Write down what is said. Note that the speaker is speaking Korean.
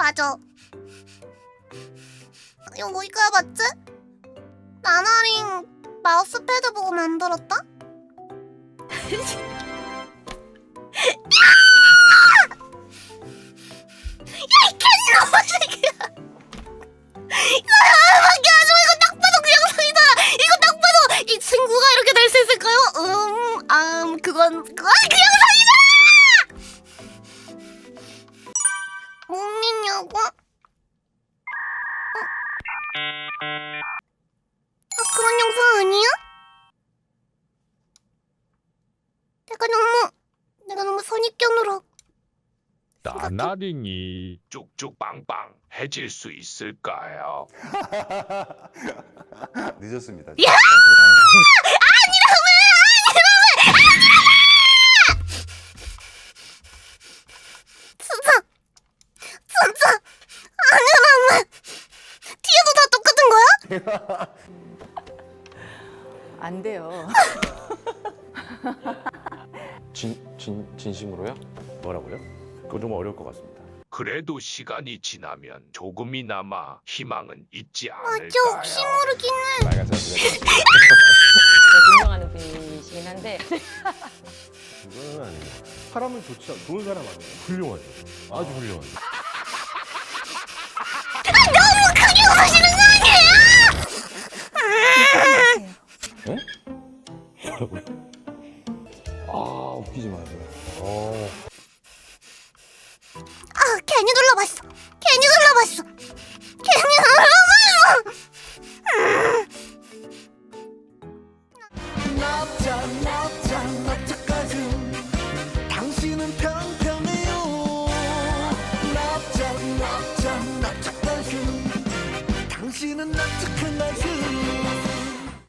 맞아. 이거 뭐이까 맞지? 나나링 마우스패드 보고 만들었다? 야이 개놈아 새끼야! 이거밖에 안 줘. 이거 딱 봐도 그 영상이잖아. 이거 딱 봐도 이 친구가 이렇게 될 수 있을까요? 음, 음, 그건 그건 그 영상이잖아. 믿냐고? 어? 아, 그런 영상 아니야? 내가 너무 내가 너무 선입견으로 나나링이 쭉쭉 빵빵 해질 수 있을까요? 늦었습니다. 야! 거야? 안 돼요. 진, 진, 진심으로요? 뭐라고요? 그건 좀 어려울 것 같습니다. 그래도 시간이 지나면 조금이나마 희망은 있지 맞아 않을까요? 혹시 해 빨간색 드레스. 제가 존경하는 분이시긴 한데 그거는 아니에요. 사람은 좋지 않, 좋은 사람 아니에요? 훌륭하죠. 아주 훌륭하죠. 너무 크게 웃으시는 뭐라고요? 아, 웃기지 마세요. 어, 아 괜히 눌러봤어. 괜히 눌러봤어. 괜히 눌러봤어. 당신은 평평해요. 당신은 납작한 가슴